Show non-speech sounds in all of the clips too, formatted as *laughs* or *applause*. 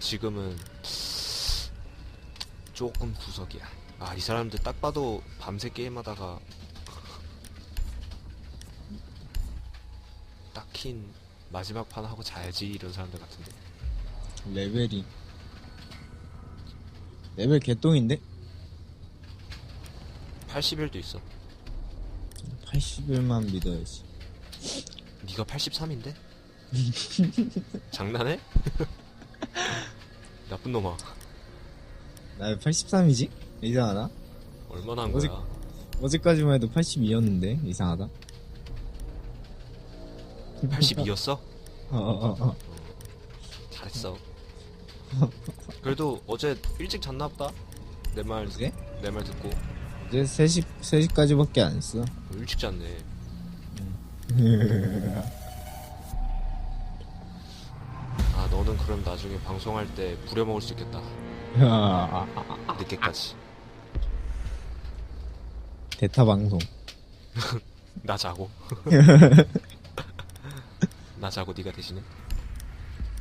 지금은 조금 구석이야. 아, 이 사람들 딱 봐도 밤새 게임하다가 딱힌 마지막 판 하고 자야지 이런 사람들 같은데. 레벨이 레벨 개똥인데? 81도 있어. 80일만 믿어야지 네가 83인데? *laughs* 장난해? *laughs* 나쁜 놈아. 나 83이지? 이상하다 얼마나 한 어제- 거야? 어제까지만 해도 82였는데 이상하다 82였어? 어 어어 잘했어. 그래도 어제 일찍 잤나 보다. 내 말, 그래? 내말 듣고 이제 3시, 3시까지밖에 안 했어 어, 일찍 잤네. *laughs* 아 너는 그럼 나중에 방송할 때 부려먹을 수 있겠다. 늦게까지. 대타 방송 *laughs* 나 자고. *laughs* 나 자고 네가 대신해.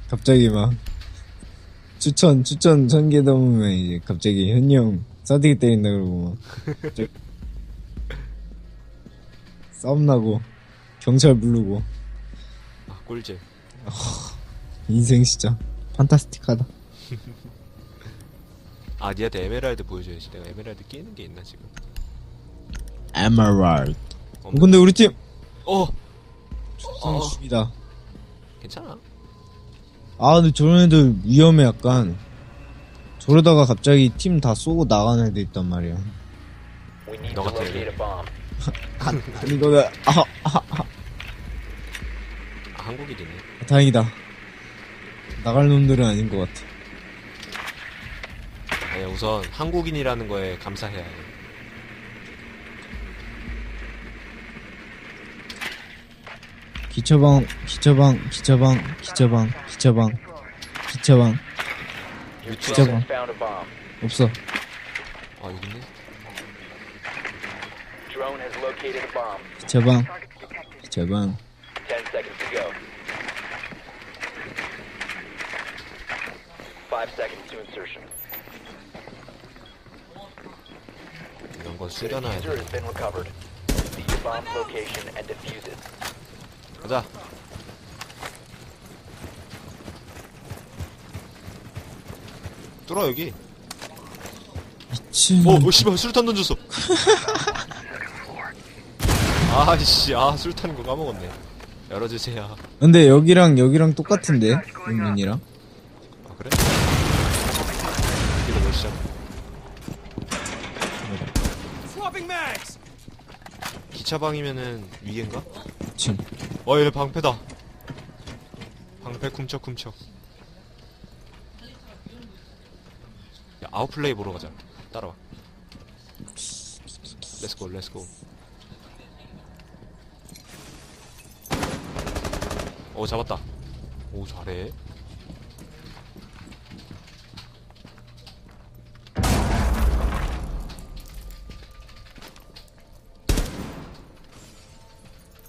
갑자기 막 추천 추천 천개 넘으면 이제 갑자기 현이 형 싸대기 때린다 그러고 막 *laughs* 싸움 나고 경찰 부르고 아 꿀잼. 인생 진짜 판타스틱하다 *laughs* 아 니한테 에메랄드 보여줘야지. 내가 에메랄드 끼는 게 있나 지금? 에메랄드 없나? 근데 우리 팀어 추천 죽이다 괜찮아. 아 근데 저런 애들 위험해 약간 저러다가 갑자기 팀 다 쏘고 나가는 애들 있단 말이야 We need 너 to 같은 locate 애들. a bomb. *laughs* 아니 이거는 *laughs* 아, 아 아 한국인이네. 다행이다 나갈 놈들은 아닌 것 같아 아니 우선 한국인이라는 거에 감사해야 해. 기처방 기처방 기처방 기처방 기처방 기처방 Your Good team job. has found a bomb. 없어 아 여기 있네. Drone has located a bomb. 기처방 기처방 10 seconds to go. 5 seconds to insertion. 이런 건 The diffuser 돼. has been recovered. See your bomb's location and defuse it. 가자. 뚫어 여기. 미친 어, 어 씨발 술탄 던졌어. 아이씨, 아 술탄 거 까먹었네. 열어주세요. 근데 여기랑 여기랑 똑같은데 은민이랑 2차 방이면은 위인가? 지금 어얘 방패다. 방패 쿰척쿰척 야, 아웃플레이 보러 가자. 따라와. 렛츠고 렛츠고 어 잡았다. 오 잘해.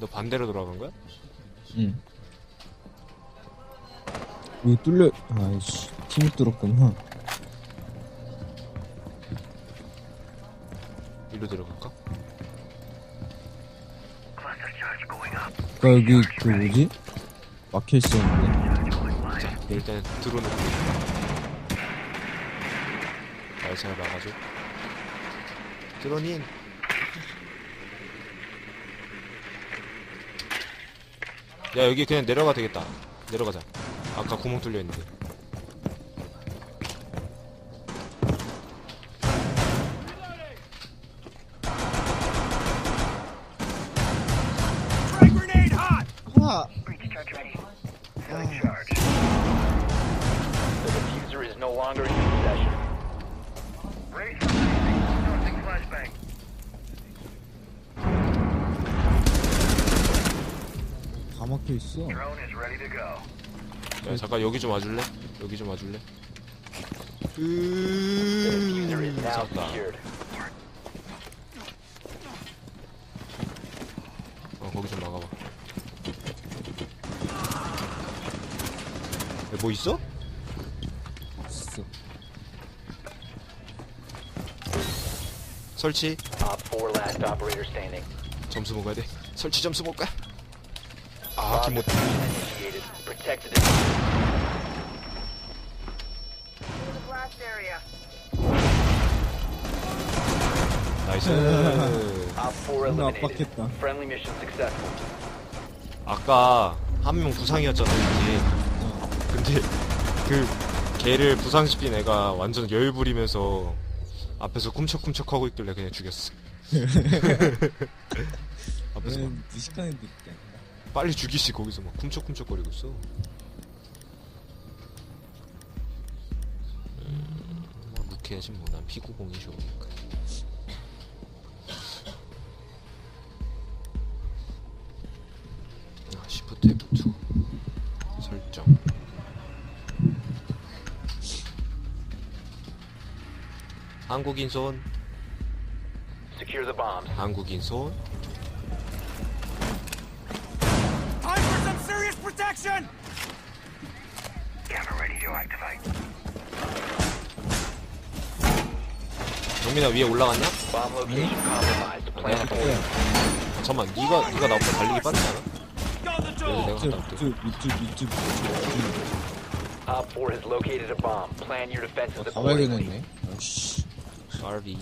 너 반대로 돌아간 거야? 응 여기 뚫려 아이씨 팀이 뚫었구나 일로 들어갈까? 아까 여기 그 뭐지 막혀 있었는데 자, 일단 드론을 날잘 막아줘. 드론인. 야 여기 그냥 내려가 되겠다. 내려가자. 아까 구멍 뚫려 있는데. The diffuser is no longer in possession. 다 막혀 있어 야 잠깐 여기 좀 와줄래? 여기 좀 와줄래? Secured. 어 거기 좀 막아봐. 야, 뭐 있어? 있어. 설치 Op 4 last operator standing. 점수 먹어야 돼 설치 점수 먹을까? 아 area. 나이스 Op 4 존나. 압박했다. 아까 한 명 부상이었잖아 그지 근데 그 걔를 부상시킨 애가 완전 열 부리면서 앞에서 꿈척꿈척 하고 있길래 그냥 죽였어 앞에서 막 무식한 애들 있대. 빨리 죽이시 거기서 막 꿈척꿈척거리고 있어. 음, 뭐 루케야지 뭐난 피구공이 좋으니까. 아 시프트 F2 설정. 한국인 손. 한국인 손 serious protection! 영민아 위에 올라갔냐? Bomb location compromised. Plan 내가 for 잠깐만 니가 니가 나보다 달리기 빠르지 않아? The 그래서! 내가 저, 갔다 올게 저, 밑줄, 밑줄, 밑줄. Op 4 has located a bomb. Plan your defenses 다 accordingly. 발견했네. 아씨. RV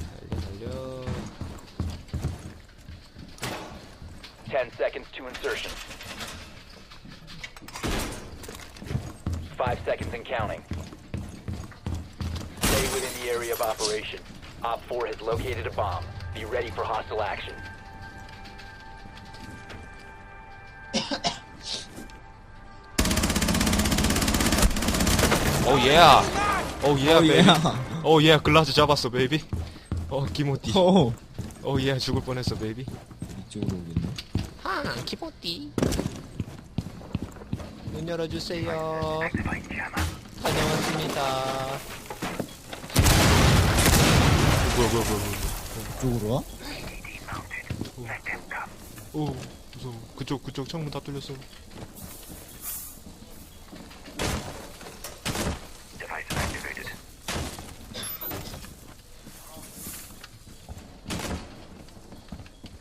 달려 달려 10 seconds to insertion. 5 seconds and counting. Stay within the area of operation. Op 4 has located a bomb. Be ready for hostile action. 오 예. 오 예, 어, 베이비. 예. 오 예, 글라즈 잡았어, 베이비. 어, 기모띠. 어. 오 예, 죽을 뻔했어, 베이비. 이쪽으로 오겠네. 하, 기모띠. 문 열어주세요. 다녀왔습니다. 뭐야, 뭐야, 뭐야, 뭐야. 이쪽으로 와? 오, 무서워. 그쪽, 그쪽 창문 다 뚫렸어.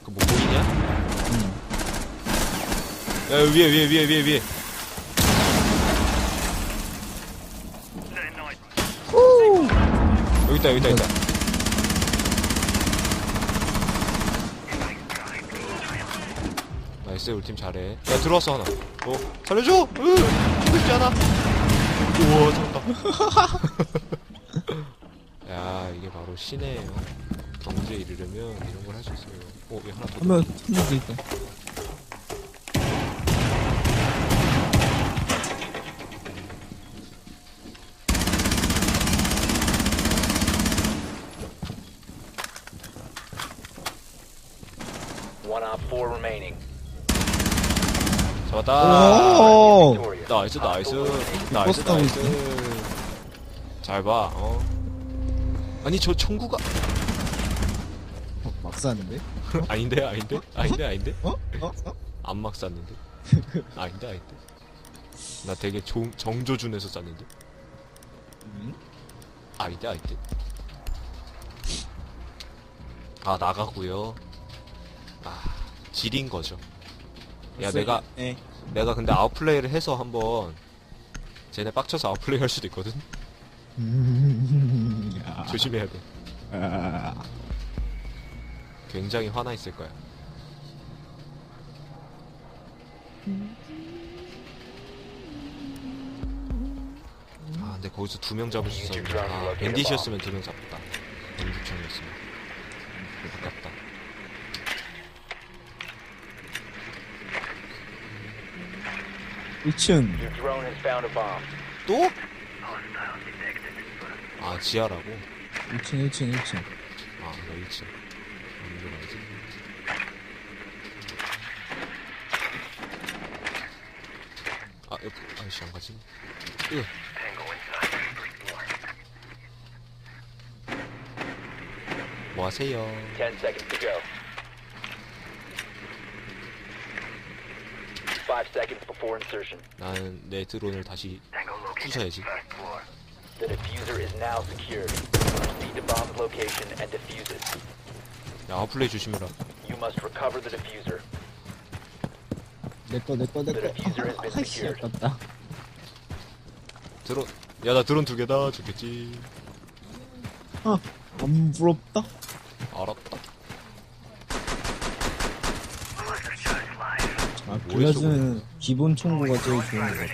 그뭐 보이냐? 야, 위에, 위에, 위에, 위에, 위에. 여기 있다, 여기 있다, 있다. 나이스, 우리 팀 잘해. 야, 들어왔어, 하나. 어, 살려줘! 으! 죽고 싶지 않아! 우와, 잡았다. *laughs* 야, 이게 바로 시내예요. 경제에 이르려면 이런 걸 할 수 있어요. 어, 얘 하나 더. 한 명, 한명더 있다. One Op 4 remaining. 잡았다! 오! Victorious. 나이스, 나이스. 나이스, 버스 타고 나이스. 잘 봐, 어. 아니, 저 총구가. 어, 막 쐈는데? *laughs* 아닌데, 아닌데? 아닌데, 아닌데? 어? 어? 어? 안 막 쐈는데? *laughs* 아닌데, 아닌데? 나 되게 종, 정조준에서 쐈는데? 음? 아닌데, 아닌데? 아, 나가고요 아, 질인 거죠. 야, 내가, 네. 내가 근데 아웃플레이를 해서 한번 쟤네 빡쳐서 아웃플레이 할 수도 있거든? 음, 야. 조심해야 돼. 아. 굉장히 화나 있을 거야. 아, 근데 거기서 두 명 잡을 수 있었는데. 아, 밴디시였으면 두 명 잡았다. 밴디청이었으면. 아깝다. 일 1층. Your drone has found a bomb. 또? 아, 지하라고? 1층, 1층, 1층. 아, 나 1층. 어디로 가야지? 아, 옆, 아이씨, 안 가지? 으. 뭐 하세요? 10 seconds to go. 5 seconds before insertion. 나는 내 드론을 다시 부숴야지. The diffuser is now secured. Proceed to bomb's location and defuse it. 야, 아웃플레이 조심해라. You must recover the diffuser. 내꺼 내꺼 The 내꺼 아이씨 secured. 아깝다 드론. 야, 나 드론 두 개다. 좋겠지. 아안 부럽다 알았다. 아 빌려주는 기본 총구가 제일 좋은 것 같아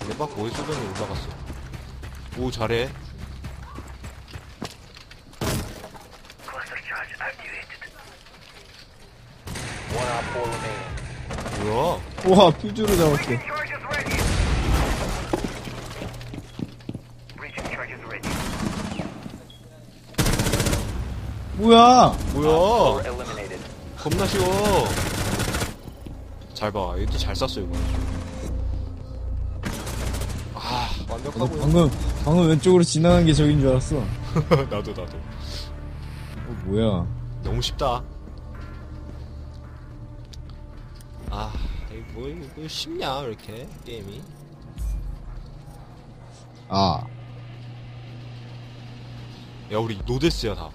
대박 뭐에 쏘더니 올라갔어. 오, 잘해. 뭐야? 우와 퓨즈로 잡았어 뭐야 뭐야? 겁나 쉬워. 잘 봐. 얘도 잘 쐈어, 이거. 아, 완벽하고. 방금 방금 왼쪽으로 지나간 게 저긴 줄 알았어 어 *laughs* 나도, 나도. 뭐야 너무 쉽다. 아, 이거 뭐, 이거 뭐 쉽냐, 이렇게, 게임이. 아 야, 우리 노데스야, 다.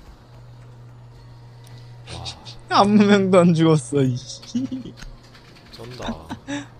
아무 명도 안 죽었어 이씨 쩐다. *laughs*